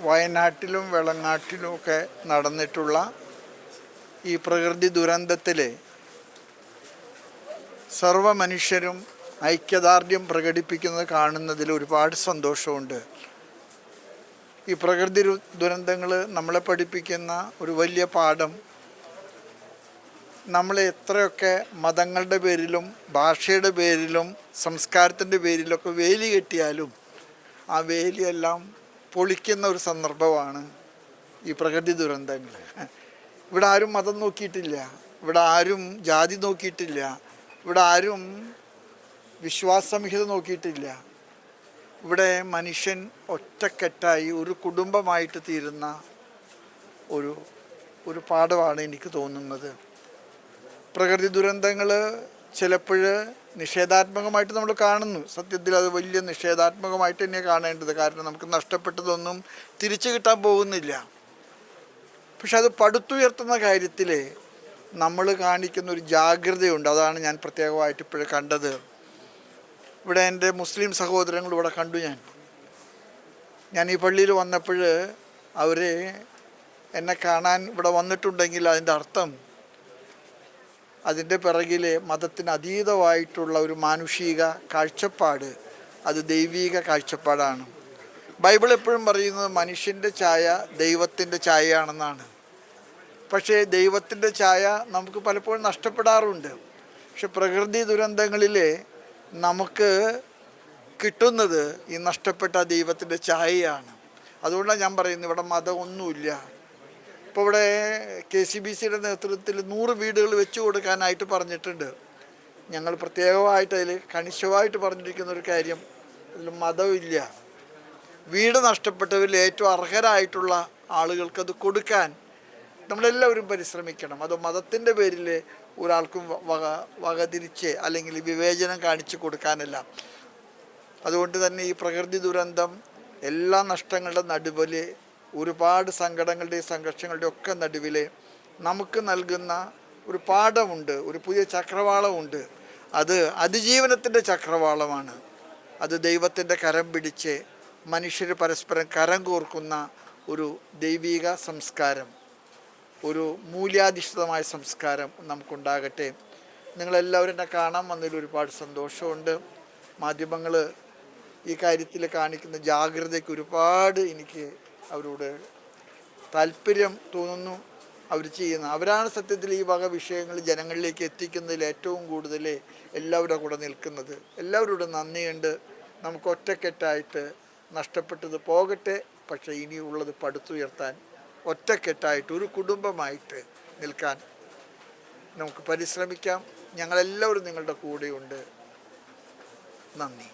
വയനാട്ടിലും വെളങ്ങാട്ടിലും ഒക്കെ നടന്നിട്ടുള്ള ഈ പ്രകൃതി ദുരന്തത്തിൽ സർവ മനുഷ്യരും ഐക്യദാർഢ്യം പ്രകടിപ്പിക്കുന്നത് കാണുന്നതിൽ ഒരുപാട് സന്തോഷമുണ്ട്. ഈ പ്രകൃതി ദുരന്തങ്ങൾ നമ്മളെ പഠിപ്പിക്കുന്ന ഒരു വലിയ പാഠം നമ്മൾ എത്രയൊക്കെ മതങ്ങളുടെ പേരിലും ഭാഷയുടെ പേരിലും സംസ്കാരത്തിന്റെ പേരിലൊക്കെ വേലി കെട്ടിയാലും ആ വേലിയെല്ലാം പൊളിക്കുന്ന ഒരു സന്ദർഭമാണ് ഈ പ്രകൃതി ദുരന്തങ്ങൾ. ഇവിടെ ആരും മതം നോക്കിയിട്ടില്ല. ഇവിടെ ആരും ജാതി നോക്കിയിട്ടില്ല. ഇവിടെ ആരും വിശ്വാസംഹിത നോക്കിയിട്ടില്ല. ഇവിടെ മനുഷ്യൻ ഒറ്റക്കെട്ടായി ഒരു കുടുംബമായിട്ട് തീരുന്ന ഒരു ഒരു പാഠമാണ് എനിക്ക് തോന്നുന്നത്. പ്രകൃതി ദുരന്തങ്ങൾ ചിലപ്പോൾ നിഷേധാത്മകമായിട്ട് നമ്മൾ കാണുന്നു. സത്യത്തിൽ അത് വലിയ നിഷേധാത്മകമായിട്ട് തന്നെ കാണേണ്ടത്. കാരണം നമുക്ക് നഷ്ടപ്പെട്ടതൊന്നും തിരിച്ചു കിട്ടാൻ പോകുന്നില്ല. പക്ഷെ അത് പടുത്തുയർത്തുന്ന കാര്യത്തിൽ നമ്മൾ കാണിക്കുന്ന ഒരു ജാഗ്രതയുണ്ട്. അതാണ് ഞാൻ പ്രത്യേകമായിട്ട് ഇപ്പോഴും കണ്ടത്. ഇവിടെ എന്റെ മുസ്ലിം സഹോദരങ്ങൾ ഇവിടെ കണ്ടു ഞാൻ. ഞാൻ ഈ പള്ളിയിൽ വന്നപ്പോൾ അവർ എന്നെ കാണാൻ ഇവിടെ വന്നിട്ടുണ്ടെങ്കിൽ അതിന്റെ അർത്ഥം അതിന്റെ പിറകിൽ മതത്തിന് അതീതമായിട്ടുള്ള ഒരു മാനുഷിക കാഴ്ചപ്പാട് അത് ദൈവീക കാഴ്ചപ്പാടാണ്. ബൈബിൾ എപ്പോഴും പറയുന്നത് മനുഷ്യന്റെ ചായ ദൈവത്തിന്റെ ചായയാണെന്നാണ് പക്ഷേ ദൈവത്തിന്റെ ചായ നമുക്ക് പലപ്പോഴും നഷ്ടപ്പെടാറുണ്ട്. പക്ഷെ പ്രകൃതി ദുരന്തങ്ങളിൽ നമുക്ക് കിട്ടുന്നത് ഈ നഷ്ടപ്പെട്ട ദൈവത്തിന്റെ ചായയാണ് അതുകൊണ്ടാണ് ഞാൻ പറയുന്നത് ഇവിടെ മതമൊന്നുമില്ല. ഇപ്പോൾ ഇവിടെ കെ സി ബി സിയുടെ നേതൃത്വത്തിൽ നൂറ് വീടുകൾ വെച്ചു കൊടുക്കാനായിട്ട് പറഞ്ഞിട്ടുണ്ട്. ഞങ്ങൾ പ്രത്യേകമായിട്ട് അതിൽ കണിശമായിട്ട് പറഞ്ഞിരിക്കുന്ന ഒരു കാര്യം അതിൽ മതമില്ല വീട് നഷ്ടപ്പെട്ടവരിൽ ഏറ്റവും അർഹരായിട്ടുള്ള ആളുകൾക്കത് കൊടുക്കാൻ നമ്മളെല്ലാവരും പരിശ്രമിക്കണം. അത് മതത്തിന്റെ പേരിൽ ഒരാൾക്കും വക വകതിരിച്ച് അല്ലെങ്കിൽ വിവേചനം കാണിച്ചു കൊടുക്കാനല്ല. അതുകൊണ്ട് തന്നെ ഈ പ്രകൃതി ദുരന്തം എല്ലാ നഷ്ടങ്ങളുടെ നടുവിൽ ഒരുപാട് സങ്കടങ്ങളുടെയും സംഘർഷങ്ങളുടെയും ഒക്കെ നടുവിൽ നമുക്ക് നൽകുന്ന ഒരു പാഠമുണ്ട് ഒരു പുതിയ ചക്രവാളമുണ്ട്. അത് അതിജീവനത്തിന്റെ ചക്രവാളമാണ്. അത് ദൈവത്തിന്റെ കരം പിടിച്ച് മനുഷ്യർ പരസ്പരം കരം കോർക്കുന്ന ഒരു ദൈവിക സംസ്കാരം ഒരു മൂല്യാധിഷ്ഠിതമായ സംസ്കാരം നമുക്കുണ്ടാകട്ടെ. നിങ്ങളെല്ലാവരും എന്നെ കാണാൻ വന്നതിൽ ഒരുപാട് സന്തോഷമുണ്ട്. മാധ്യമങ്ങൾ ഈ കാര്യത്തിൽ കാണിക്കുന്ന ജാഗ്രതയ്ക്ക് ഒരുപാട് എനിക്ക് അവരോട് താല്പര്യം തോന്നുന്നു. അവർ ചെയ്യുന്ന അവരാണ് സത്യത്തിൽ ഈ വക വിഷയങ്ങൾ ജനങ്ങളിലേക്ക് എത്തിക്കുന്നതിൽ ഏറ്റവും കൂടുതൽ എല്ലാവരുടെ കൂടെ നിൽക്കുന്നത്. എല്ലാവരോടും നന്ദിയുണ്ട്. നമുക്ക് ഒറ്റക്കെട്ടായിട്ട് നഷ്ടപ്പെട്ടത് പോകട്ടെ പക്ഷേ ഇനിയുള്ളത് പടുത്തുയർത്താൻ ഒറ്റക്കെട്ടായിട്ട് ഒരു കുടുംബമായിട്ട് നിൽക്കാൻ നമുക്ക് പരിശ്രമിക്കാം. ഞങ്ങളെല്ലാവരും നിങ്ങളുടെ കൂടെയുണ്ട്. നന്ദി.